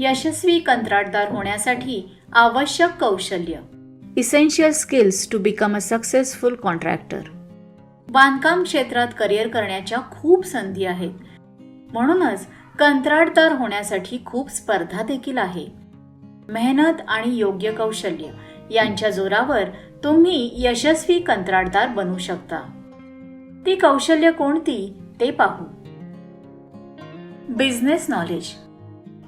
यशस्वी कंत्राटदार होण्यासाठी आवश्यक कौशल्य. Essential skills to become a successful contractor बांधकाम क्षेत्रात करिअर करण्याच्या खूप संधी आहेत. म्हणूनच कंत्राटदार होण्यासाठी खूप स्पर्धा देखील आहे. मेहनत आणि योग्य कौशल्य यांच्या जोरावर तुम्ही यशस्वी कंत्राटदार बनू शकता. ती कौशल्य कोणती ते पाहू. Business knowledge.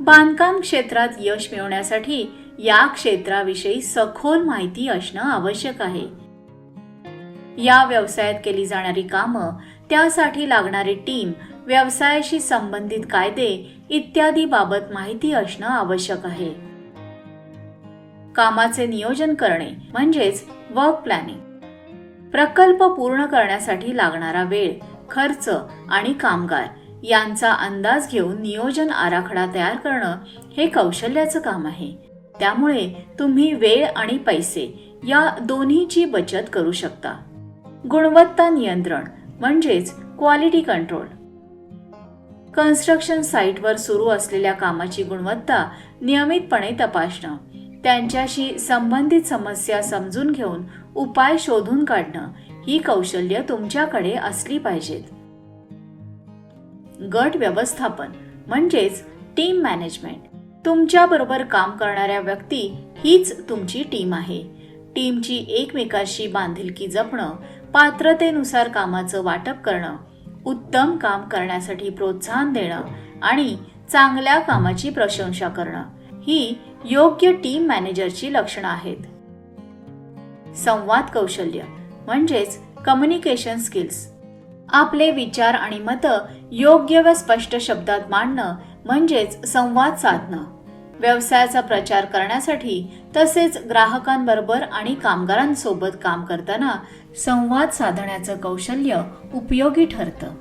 बांधकाम क्षेत्रात यश मिळवण्यासाठी या क्षेत्राविषयी सखोल माहिती असणं आवश्यक आहे. या व्यवसायात केली जाणारी कामं त्यासाठी लागणारी टीम व्यवसायाशी संबंधित कायदे इत्यादी बाबत माहिती असणं आवश्यक आहे. कामाचे नियोजन करणे म्हणजेच वर्क प्लॅनिंग प्रकल्प पूर्ण करण्यासाठी लागणारा वेळ खर्च आणि कामगार यांचा अंदाज घेऊन नियोजन आराखडा तयार करणं हे कौशल्याचं काम आहे. त्यामुळे तुम्ही वेळ आणि पैसे या दोन्हीची बचत करू शकता. गुणवत्ता नियंत्रण म्हणजेच क्वालिटी कंट्रोल कन्स्ट्रक्शन साईटवर सुरू असलेल्या कामाची गुणवत्ता नियमितपणे तपासणं त्यांच्याशी संबंधित समस्या समजून घेऊन उपाय शोधून काढणं ही कौशल्य तुमच्याकडे असली पाहिजेत. गट व्यवस्थापन म्हणजेच टीम मॅनेजमेंट तुमच्या बरोबर काम करणाऱ्या व्यक्ती हीच तुमची टीम आहे. टीमची एकमेकाशी बांधिलकी जपणं पात्रतेनुसार कामाचं वाटप करणं उत्तम काम करण्यासाठी प्रोत्साहन देणं आणि चांगल्या कामाची प्रशंसा करणं ही योग्य टीम मॅनेजरची लक्षणं आहेत. संवाद कौशल्य म्हणजेच कम्युनिकेशन स्किल्स आपले विचार आणि मतं योग्य व स्पष्ट शब्दात मांडणं म्हणजेच संवाद साधणं. व्यवसायाचा प्रचार करण्यासाठी तसेच ग्राहकांबरोबर आणि कामगारांसोबत काम करताना संवाद साधण्याचं कौशल्य उपयोगी ठरतं.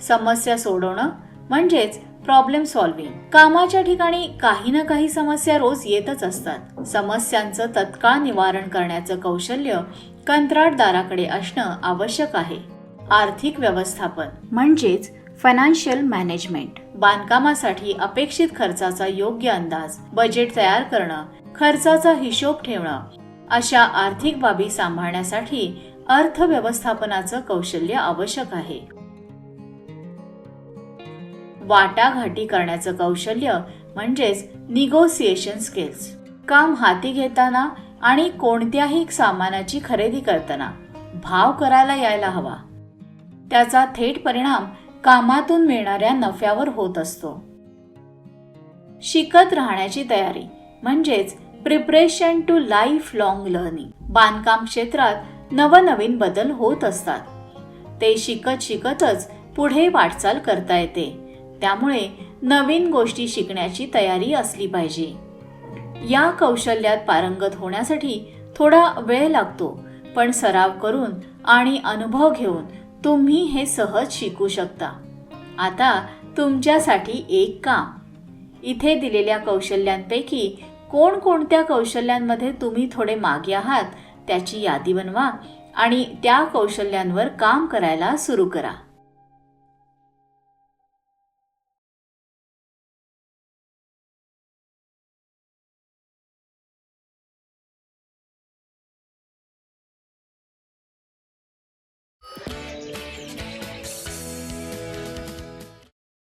समस्या सोडवणं म्हणजेच प्रॉब्लेम सॉल्व्हिंग कामाच्या ठिकाणी काही ना काही समस्या रोज येतच असतात. समस्यांचं तत्काळ निवारण करण्याचं कौशल्य कंत्राटदाराकडे असणं आवश्यक आहे. आर्थिक व्यवस्थापन. म्हणजेच फायनान्शियल मॅनेजमेंट बांधकामासाठी अपेक्षित खर्चाचा योग्य अंदाज बजेट तयार करणं खर्चाचा हिशोब ठेवणं अशा आर्थिक बाबी सांभाळण्यासाठी अर्थव्यवस्थापनाचं कौशल्य आवश्यक आहे. वाटाघाटी करण्याचं कौशल्य म्हणजेच निगोसिएशन स्किल्स काम हाती घेताना आणि कोणत्याही सामानाची खरेदी करताना भाव करायला यायला हवा. त्याचा थेट परिणाम कामातून मिळणाऱ्या नफ्यावर होत असतो. शिकत राहण्याची तयारी म्हणजेच preparation to life long learning. बांधकाम क्षेत्रात नवनवीन बदल होत असतात. ते शिकत शिकतच पुढे वाटचाल करता येते. त्यामुळे नवीन गोष्टी शिकण्याची तयारी असली पाहिजे. या कौशल्यात पारंगत होण्यासाठी थोडा वेळ लागतो पण सराव करून आणि अनुभव घेऊन तुम्ही हे सहज शिकू शकता. आता तुमच्यासाठी एक काम. इथे दिलेल्या कौशल्यांपैकी कोणकोणत्या कौशल्यांमध्ये तुम्ही थोडे मागे आहात त्याची यादी बनवा आणि त्या कौशल्यांवर काम करायला सुरू करा.